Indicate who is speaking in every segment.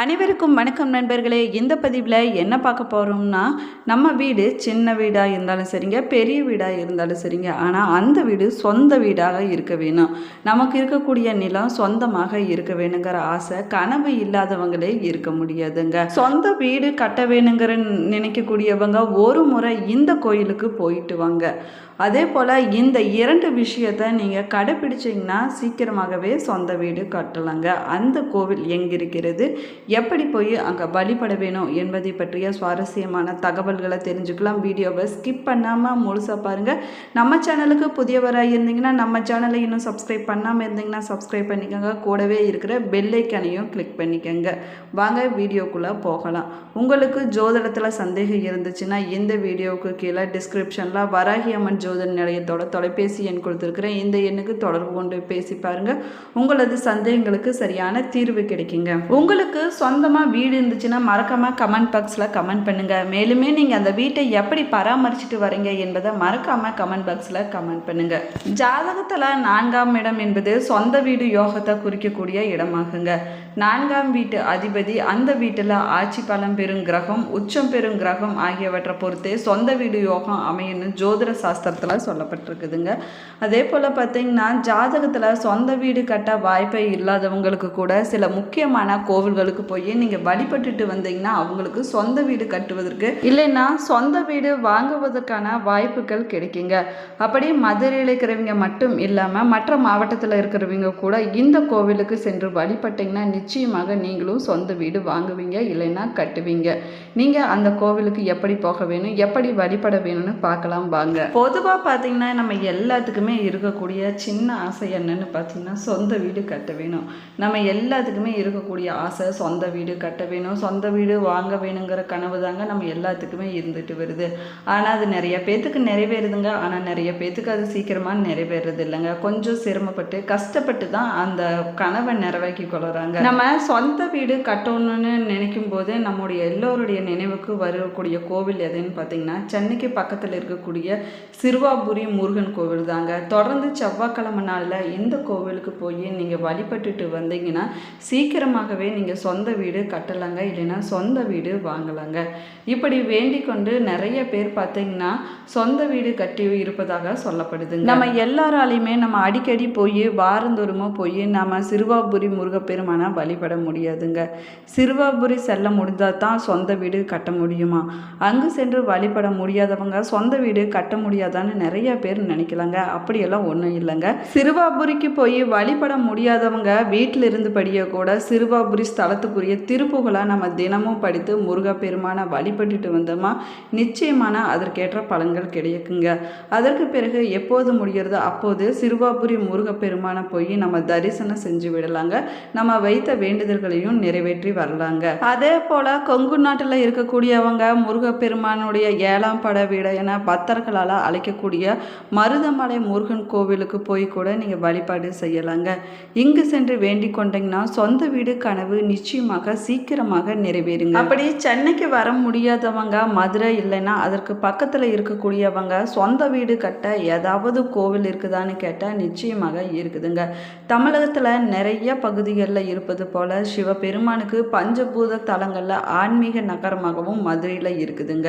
Speaker 1: அனைவருக்கும் வணக்கம் நண்பர்களே. இந்த பதிவில் என்ன பார்க்க போகிறோம்னா நம்ம வீடு சின்ன வீடாக இருந்தாலும் சரிங்க பெரிய வீடாக இருந்தாலும் சரிங்க. ஆனால் அந்த வீடு சொந்த வீடாக இருக்க வேணும். நமக்கு இருக்கக்கூடிய நிலம் சொந்தமாக இருக்க வேணுங்கிற ஆசை கனவு இல்லாதவங்களே இருக்க முடியாதுங்க. சொந்த வீடு கட்ட வேணுங்கிற நினைக்கக்கூடியவங்க ஒரு முறை இந்த கோயிலுக்கு போயிட்டு வாங்க. அதே போல் இந்த இரண்டு விஷயத்தை நீங்கள் கடைப்பிடிச்சிங்கன்னா சீக்கிரமாகவே சொந்த வீடு கட்டலாங்க. அந்த கோவில் எங்கிருக்கிறது எப்படி போய் அங்கே வழிபட வேணும் என்பதை பற்றிய சுவாரஸ்யமான தகவல்களை தெரிஞ்சுக்கலாம். வீடியோவை ஸ்கிப் பண்ணாமல் முழுசாக பாருங்கள் நம்ம சேனலுக்கு புதியவராக இருந்தீங்கன்னா நம்ம சேனலை இன்னும் சப்ஸ்கிரைப் பண்ணாமல் இருந்தீங்கன்னா சப்ஸ்கிரைப் பண்ணிக்கோங்க. கூடவே இருக்கிற பெல்லைக்கனையும் கிளிக் பண்ணிக்கோங்க. வாங்க வீடியோக்குள்ளே போகலாம். உங்களுக்கு ஜோதிடத்தில் சந்தேகம் இருந்துச்சுன்னா இந்த வீடியோவுக்கு கீழே டிஸ்கிரிப்ஷனில் வராகி அம்மன் ஜோதிட நிலையத்தோட தொலைபேசி எண் கொடுத்துருக்குறேன். இந்த எண்ணுக்கு தொடர்பு கொண்டு பேசி பாருங்கள் உங்களது சந்தேகங்களுக்கு சரியான தீர்வு கிடைக்குங்க. உங்களுக்கு சொந்தமாக வீடு இருந்துச்சுன்னா மறக்காமல் கமெண்ட் பாக்ஸில் கமெண்ட் பண்ணுங்கள் மேலுமே நீங்கள் அந்த வீட்டை எப்படி பராமரிச்சுட்டு வரீங்க என்பதை மறக்காமல் கமெண்ட் பாக்ஸில் கமெண்ட் பண்ணுங்கள் ஜாதகத்தில் நான்காம் இடம் என்பது சொந்த வீடு யோகத்தை குறிக்கக்கூடிய இடமாகுங்க. நான்காம் வீட்டு அதிபதி அந்த வீட்டில் ஆட்சி பலம் பெறும் கிரகம் உச்சம் பெறும் கிரகம் ஆகியவற்றை பொறுத்தே சொந்த வீடு யோகம் அமையணும் ஜோதிட சாஸ்திரத்தில் சொல்லப்பட்டிருக்குதுங்க. அதே போல் பார்த்தீங்கன்னா ஜாதகத்தில் சொந்த வீடு கட்ட வாய்ப்பே இல்லாதவங்களுக்கு கூட சில முக்கியமான கோவில்களுக்கு போய் நீங்கள் வழிபட்டுட்டு வந்தீங்கன்னா அவங்களுக்கு சொந்த வீடு கட்டுவதற்கு இல்லைன்னா சொந்த வீடு வாங்குவதற்கான வாய்ப்புகள் கிடைக்குங்க. அப்படி மதுரையில் இருக்கிறவங்க மட்டும் இல்லாமல் மற்ற மாவட்டத்தில் இருக்கிறவங்க கூட இந்த கோவிலுக்கு சென்று வழிபட்டிங்கன்னா நிச்சயமாக நீங்களும் சொந்த வீடு வாங்குவீங்க இல்லைன்னா கட்டுவீங்க. நீங்கள் அந்த கோவிலுக்கு எப்படி போக வேணும் எப்படி வழிபட வேணும்னு பார்க்கலாம் வாங்க. பொதுவாக பார்த்தீங்கன்னா நம்ம எல்லாத்துக்குமே இருக்கக்கூடிய சின்ன ஆசை என்னன்னு பார்த்தீங்கன்னா சொந்த வீடு கட்ட வேணும். நம்ம எல்லாத்துக்குமே இருக்கக்கூடிய ஆசை சொந்த வீடு கட்ட வேணும். சொந்த வீடு வாங்க வேணுங்கிற கனவு தாங்க நம்ம எல்லாத்துக்குமே இருந்துட்டு வருது. ஆனால் அது நிறைய பேத்துக்கு நிறைவேறுதுங்க. ஆனால் நிறைய பேத்துக்கு அது சீக்கிரமாக நிறைவேறது இல்லைங்க. கொஞ்சம் சிரமப்பட்டு கஷ்டப்பட்டு தான் அந்த கனவை நிறைவேற்றி கொள்கிறாங்க நம்ம நம்ம சொந்த வீடு கட்டணும்னு நினைக்கும் போது நம்முடைய எல்லோருடைய நினைவுக்கு வரக்கூடிய கோவில் எதுன்னு பார்த்தீங்கன்னா சென்னைக்கு பக்கத்தில் இருக்கக்கூடிய சிறுவாபுரி முருகன் கோவில் தாங்க. தொடர்ந்து செவ்வாய்க்கிழமை நாளில் இந்த கோவிலுக்கு போய் நீங்கள் வழிபட்டுட்டு வந்தீங்கன்னா சீக்கிரமாகவே நீங்கள் சொந்த வீடு கட்டலாங்க இல்லைன்னா சொந்த வீடு வாங்கலாங்க. இப்படி வேண்டிக் கொண்டு நிறைய பேர் பார்த்தீங்கன்னா சொந்த வீடு கட்டி இருப்பதாக சொல்லப்படுது நம்ம எல்லாராலையுமே நம்ம அடிக்கடி போய் வாரந்தோறுமா போய் நம்ம சிறுவாபுரி முருகப்பெருமான வழிபட முடியாதுங்க. சிறுவாபுரி செல்ல முடிந்தால் தான் சொந்த வீடு கட்ட முடியுமா? அங்கு சென்று வழிபட முடியாதவங்க சொந்த வீடு கட்ட முடியாதான்னு நிறைய பேர் நினைக்கலாங்க. அப்படியெல்லாம் ஒன்றும் இல்லைங்க. சிறுவாபுரிக்கு போய் வழிபட முடியாதவங்க வீட்டில் இருந்தபடியே கூட சிறுவாபுரி ஸ்தலத்துக்குரிய திருப்புகளாக நம்ம தினமும் படித்து முருகப்பெருமானை வழிபட்டுட்டு வந்தோமா? நிச்சயமான அதற்கேற்ற பலன்கள் கிடைக்குங்க. அதற்கு பிறகு எப்போது முடிகிறதோ அப்போது சிறுவாபுரி முருகப்பெருமானை போய் நம்ம தரிசனம் செஞ்சு விடலாங்க. நம்ம வைத்த வேண்டுதல்களையும் நிறைவேற்றி வரலாங்க. அதே போல் கொங்கு நாட்டில் இருக்கக்கூடியவங்க முருகப்பெருமானுடைய ஏழாம் பட வீடு என பக்தர்களால் அழைக்கக்கூடிய மருதமலை முருகன் கோவிலுக்கு போய் கூட நீங்கள் வழிபாடு செய்யலாங்க. இங்கு சென்று வேண்டிக் கொண்டீங்கன்னா சொந்த வீடு கனவு நிச்சயமாக சீக்கிரமாக நிறைவேறுங்க. அப்படி சென்னைக்கு வர முடியாதவங்க மதுரை இல்லைன்னா அதற்கு பக்கத்தில் இருக்கக்கூடியவங்க சொந்த வீடு கட்ட ஏதாவது கோவில் இருக்குதான்னு கேட்டால் நிச்சயமாக இருக்குதுங்க. தமிழகத்தில் நிறைய பகுதிகளில் இருப்பது போல சிவபெருமானுக்கு பஞ்சபூத தலங்களில் ஆன்மீக நகரமாகவும் மதுரையில் இருக்குதுங்க.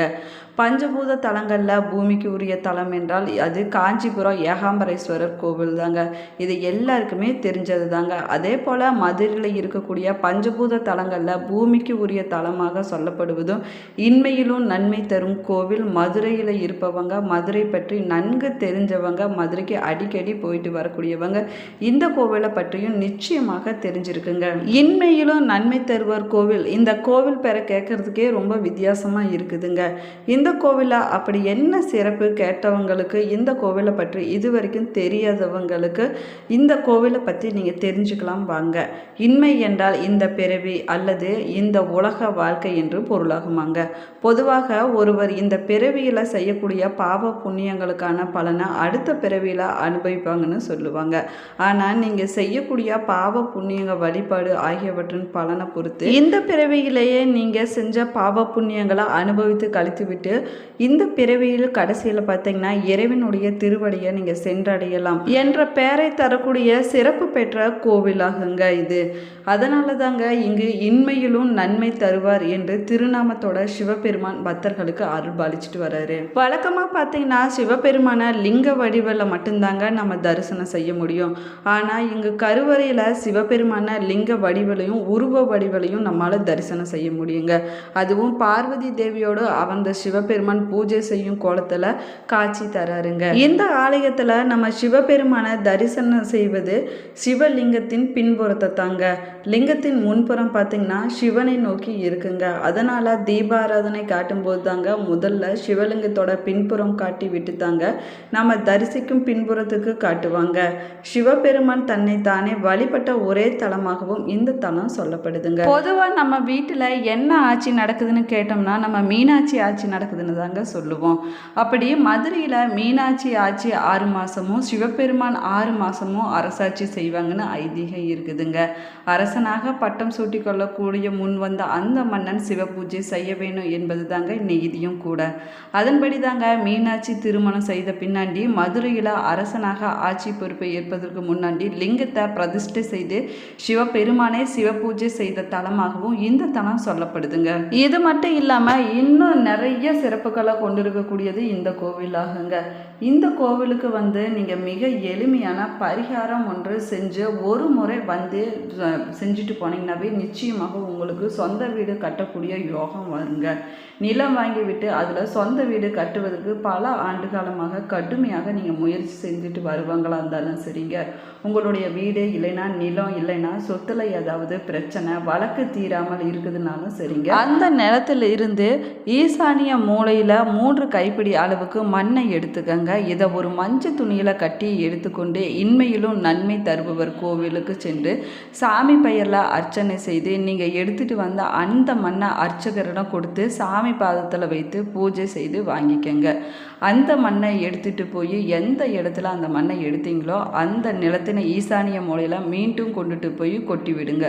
Speaker 1: பஞ்சபூத தலங்களில் பூமிக்கு உரிய தலம் என்றால் அது காஞ்சிபுரம் ஏகாம்பரேஸ்வரர் கோவில் தாங்க இது எல்லாருக்குமே தெரிஞ்சது தாங்க அதே போல் மதுரையில் இருக்கக்கூடிய பஞ்சபூத தலங்களில் பூமிக்கு உரிய தலமாக சொல்லப்படுவதும் இன்மையிலும் நன்மை தரும் கோவில் மதுரையில் இருப்பவங்க மதுரை பற்றி நன்கு தெரிஞ்சவங்க மதுரைக்கு அடிக்கடி போயிட்டு வரக்கூடியவங்க இந்த கோவிலை பற்றியும் நிச்சயமாக தெரிஞ்சிருக்குங்க. இன்மையிலும் நன்மை தருவர் கோவில். இந்த கோவில் பெற கேட்கறதுக்கே ரொம்ப வித்தியாசமாக இருக்குதுங்க. இந்த கோவிலில் அப்படி என்ன சிறப்பு கேட்டவங்களுக்கு இந்த கோவிலை பற்றி இது வரைக்கும் தெரியாதவங்களுக்கு இந்த கோவிலை பற்றி நீங்கள் தெரிஞ்சுக்கலாம் வாங்க. இன்மை என்றால் இந்த பிறவி அல்லது இந்த உலக வாழ்க்கை என்று பொருளாகுமாங்க. பொதுவாக ஒருவர் இந்த பிறவியில் செய்யக்கூடிய பாவ புண்ணியங்களுக்கான பலனை அடுத்த பிறவியில் அனுபவிப்பாங்கன்னு சொல்லுவாங்க. ஆனால் நீங்கள் செய்யக்கூடிய பாவ புண்ணியங்கள் வழிபாடு செயல்பாடு ஆகியவற்றின் பலனை பொறுத்து இந்த பிறவியிலேயே நீங்கள் செஞ்ச பாவ புண்ணியங்களை அனுபவித்து கழித்துவிட்டு இந்த பிறவியில் கடைசியில் பார்த்தீங்கன்னா இறைவனுடைய திருவடியை நீங்கள் சென்றடையலாம் என்ற பெயரை தரக்கூடிய சிறப்பு பெற்ற கோவிலாகுங்க இது. அதனால தாங்க இங்கு இன்மையிலும் நன்மை தருவார் என்று திருநாமத்தோட சிவபெருமான் பக்தர்களுக்கு அருள் பாலிச்சுட்டு வராரு. வழக்கமாக பார்த்தீங்கன்னா சிவபெருமான லிங்க வடிவில் மட்டும்தாங்க நம்ம தரிசனம் செய்ய முடியும். ஆனால் இங்கு கருவறையில் சிவபெருமான லிங்க வடிவிலையும் உருவ வடிவிலையும் நம்மளால் தரிசனம் செய்ய முடியுங்க. அதுவும் பார்வதி தேவியோடு அவந்த சிவபெருமான் பூஜை செய்யும் கோலத்தில் காட்சி தராருங்க. இந்த ஆலயத்தில் நம்ம சிவபெருமானை தரிசனம் செய்வது சிவலிங்கத்தின் பின்புறத்தை தாங்க லிங்கத்தின் முன்புறம் பார்த்திங்கன்னா சிவனை நோக்கி இருக்குங்க. அதனால் தீபாராதனை காட்டும்போது தாங்க முதல்ல சிவலிங்கத்தோட பின்புறம் காட்டி விட்டு தாங்க நம்ம தரிசிக்கும் பின்புறத்துக்கு காட்டுவாங்க. சிவபெருமான் தன்னை தானே வழிபட்ட ஒரே தலமாகவும் இந்த தலம் சொல்லப்படுதுங்க. பொதுவாக நம்ம வீட்டில் என்ன ஆட்சி நடக்குதுன்னு கேட்டோம்னா நம்ம மீனாட்சி ஆட்சி நடக்குதுன்னு தாங்க சொல்லுவோம். அப்படி மதுரையில் மீனாட்சி ஆட்சி ஆறு மாதமும் சிவபெருமான் ஆறு மாதமும் அரசாட்சி செய்வாங்கன்னு ஐதீகம் இருக்குதுங்க. அரசனாக பட்டம் சூட்டி கொள்ளக்கூடிய முன் வந்த அந்த மன்னன் சிவபூஜை செய்ய வேணும் என்பது தாங்க நெய்தியும் கூட. அதன்படி தாங்க மீனாட்சி திருமணம் செய்த பின்னாடி மதுரையில் அரசனாக ஆட்சி பொறுப்பை ஏற்பதற்கு முன்னாடி லிங்கத்தை பிரதிஷ்டை செய்து சிவபெருமான் சிவபூஜை செய்த தலமாகவும் இந்த தலம் சொல்லப்படுதுங்க. இது மட்டும் இல்லாமல் இன்னும் நிறைய சிறப்புகளை கொண்டிருக்கக்கூடியது இந்த கோவிலாகுங்க. இந்த கோவிலுக்கு வந்து நீங்கள் மிக எளிமையான பரிகாரம் ஒன்று செஞ்சு ஒரு முறை வந்து செஞ்சுட்டு போனீங்கன்னாவே நிச்சயமாக உங்களுக்கு சொந்த வீடு கட்டக்கூடிய யோகம் வருங்க. நிலம் வாங்கிவிட்டு அதில் சொந்த வீடு கட்டுவதற்கு பல ஆண்டு காலமாக கடுமையாக நீங்கள் முயற்சி செஞ்சுட்டு வருவாங்களா இருந்தாலும் சரிங்க. உங்களுடைய வீடு இல்லைன்னா நிலம் இல்லைன்னா சொத்துல ஏதாவது பிரச்சனை வழக்கு தீராமல் இருக்குதுனாலும் சரிங்க. அந்த நிலத்துல இருந்து ஈசானிய மூலையில் மூன்று கைப்பிடி அளவுக்கு மண்ணை எடுத்துக்கங்க. இதை ஒரு மஞ்சள் துணியில் கட்டி எடுத்துக்கொண்டு இன்மையிலும் நன்மை தருபவர் கோவிலுக்கு சென்று சாமி பெயரில் அர்ச்சனை செய்து நீங்கள் எடுத்துட்டு வந்த அந்த மண்ணை அர்ச்சகரிடம் கொடுத்து சாமி பாதத்தில் வைத்து பூஜை செய்து வாங்கிக்கங்க. அந்த மண்ணை எடுத்துட்டு போய் எந்த இடத்துல அந்த மண்ணை எடுத்தீங்களோ அந்த நிலத்தின ஈசானிய மூலையில் மீண்டும் கொண்டுட்டு போய் கொட்டி விடுங்க.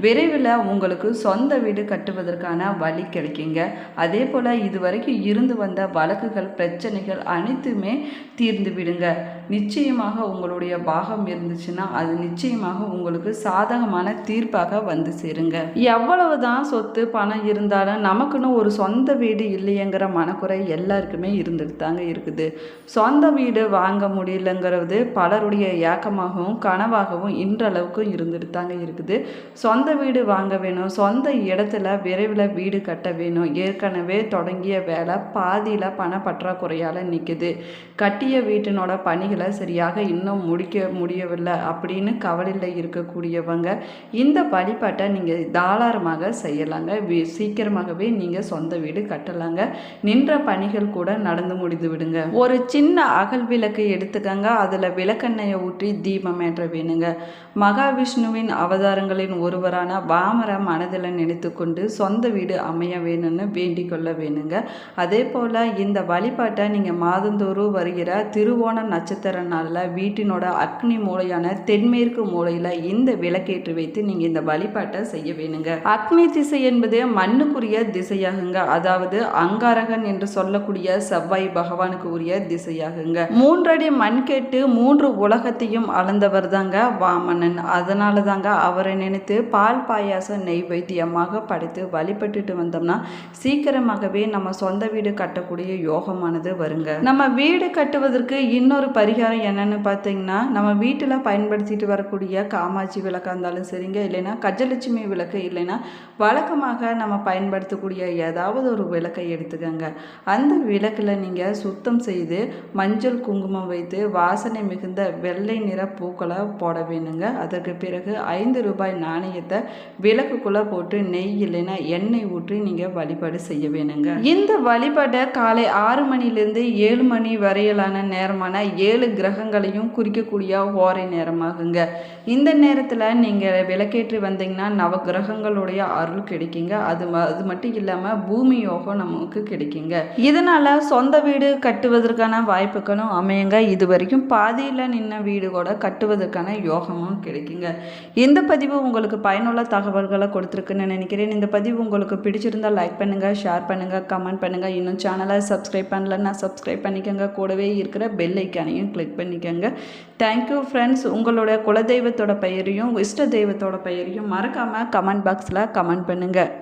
Speaker 1: விரைவில் உங்களுக்கு சொந்த வீடு கட்டுவதற்கான வழி கிடைக்குங்க. அதே போல் இதுவரைக்கும் இருந்து வந்த வழக்குகள் பிரச்சனைகள் அனைத்துமே தீர்ந்து விடுங்க. நிச்சயமாக உங்களுடைய பாகம் இருந்துச்சுன்னா அது நிச்சயமாக உங்களுக்கு சாதகமான தீர்ப்பாக வந்து சேருங்க. எவ்வளவுதான் சொத்து பணம் இருந்தாலும் நமக்குன்னு ஒரு சொந்த வீடு இல்லையங்கிற மனக்குறை எல்லாருக்குமே இருந்துட்டு தாங்க இருக்குது. சொந்த வீடு வாங்க முடியலங்கிறது பலருடைய ஏக்கமாகவும் கனவாகவும் இன்றளவுக்கும் இருந்துட்டு தாங்க இருக்குது. சொந்த வீடு வாங்க வேணும் சொந்த இடத்துல விரைவில் வீடு கட்ட வேணும். ஏற்கனவே தொடங்கிய வேலை பாதியில் பண பற்றாக்குறையால் நிற்குது கட்டிய வீட்டினோட பணிகளை சரியாக இன்னும் முடிக்க முடியவில்லை அப்படின்னு கவலையில் இருக்கக்கூடியவங்க இந்த வழிபாட்டை நீங்கள் தாராளமாக செய்யலாங்க. சீக்கிரமாகவே நீங்கள் சொந்த வீடு கட்டலாங்க. நின்ற பணிகள் கூட நடந்து முடிந்து விடுங்க. ஒரு சின்ன அகல் விளக்கு எடுத்துக்கங்க. அதில் விளக்கெண்ணெயை ஊற்றி தீபம் ஏற்ற வேணுங்க. மகாவிஷ்ணுவின் அவதாரங்களின் ஒருவரான வாமரை மனதில் நினைத்து கொண்டு சொந்த வீடு அமைய வேணும்னு வேண்டிக் கொள்ள வேணுங்க. அதே போல் இந்த வழிபாட்டை நீங்கள் மாதந்தோறும் வருகிற திருவோண நட்சத்திர நட்சத்திரனால வீட்டினோட அக்னி மூலையான தென்மேற்கு மூலையில் இந்த விளக்கேற்றி வைத்து நீங்கள் இந்த வழிபாட்டை செய்ய வேணுங்க. அக்னி திசை என்பது மண்ணுக்குரிய திசையாகுங்க. அதாவது அங்காரகன் என்று சொல்லக்கூடிய செவ்வாய் பகவானுக்கு உரிய திசையாகுங்க. மூன்றடி மண் கேட்டு மூன்று உலகத்தையும் அளந்தவர் தாங்க வாமனன். அதனால தாங்க அவரை நினைத்து பால் பாயாசம் நெய்வேத்தியமாக படைத்து வழிபட்டுட்டு வந்தோம்னா சீக்கிரமாகவே நம்ம சொந்த வீடு கட்டக்கூடிய யோகமானது வருங்க. நம்ம வீடு கட்டுவதற்கு இன்னொரு பரிகாரம் என்னென்னு பார்த்தீங்கன்னா நம்ம வீட்டில் பயன்படுத்திட்டு வரக்கூடிய காமாட்சி விளக்காக இருந்தாலும் சரிங்க இல்லைன்னா கஜலட்சுமி விளக்கு இல்லைன்னா வழக்கமாக நம்ம பயன்படுத்தக்கூடிய ஏதாவது ஒரு விளக்கை எடுத்துக்கங்க. அந்த விளக்கில் நீங்கள் சுத்தம் செய்து மஞ்சள் குங்குமம் வைத்து வாசனை மிகுந்த வெள்ளை நிற பூக்களை போட வேணுங்க. அதற்கு பிறகு ஐந்து ரூபாய் நாணயத்தை விளக்குக்குள்ளே போட்டு நெய் இல்லைன்னா எண்ணெய் ஊற்றி நீங்கள் வழிபாடு செய்ய வேணுங்க. இந்த வழிபாடை காலை ஆறு மணிலேருந்து ஏழு மணி வரையிலான நேரமான ஏழு ஏழு கிரகங்களையும் குறிக்கக்கூடிய ஓரை நேரமாகுங்க. இந்த நேரத்தில் நீங்கள் விளக்கேற்றி வந்தீங்கன்னா நவ கிரகங்களுடைய அருள் கிடைக்குங்க. அது அது மட்டும் இல்லாமல் பூமி யோகம் நமக்கு கிடைக்குங்க. இதனால் சொந்த வீடு கட்டுவதற்கான வாய்ப்புகளும் அமையுங்க. இது வரைக்கும் பாதியில் நின்ன வீடு கூட கட்டுவதற்கான யோகமும் கிடைக்குங்க. இந்த பதிவு உங்களுக்கு பயனுள்ள தகவல்களை கொடுத்துருக்குன்னு நினைக்கிறேன். இந்த பதிவு உங்களுக்கு பிடிச்சிருந்தா லைக் பண்ணுங்கள் ஷேர் பண்ணுங்கள் கமெண்ட் பண்ணுங்கள் இன்னும் சேனலை சப்ஸ்கிரைப் பண்ணலன்னா சப்ஸ்கிரைப் பண்ணிக்கோங்க. கூடவே இருக்கிற பெல் ஐக்கானையும் கிளிக் பண்ணிக்கோங்க. தேங்க்யூ ஃப்ரெண்ட்ஸ் உங்களோட குலதெய்வத்தோட பெயரையும் இஷ்ட தெய்வத்தோட பெயரையும் மறக்காமல் கமெண்ட் பாக்ஸில் கமெண்ட் பண்ணுங்கள்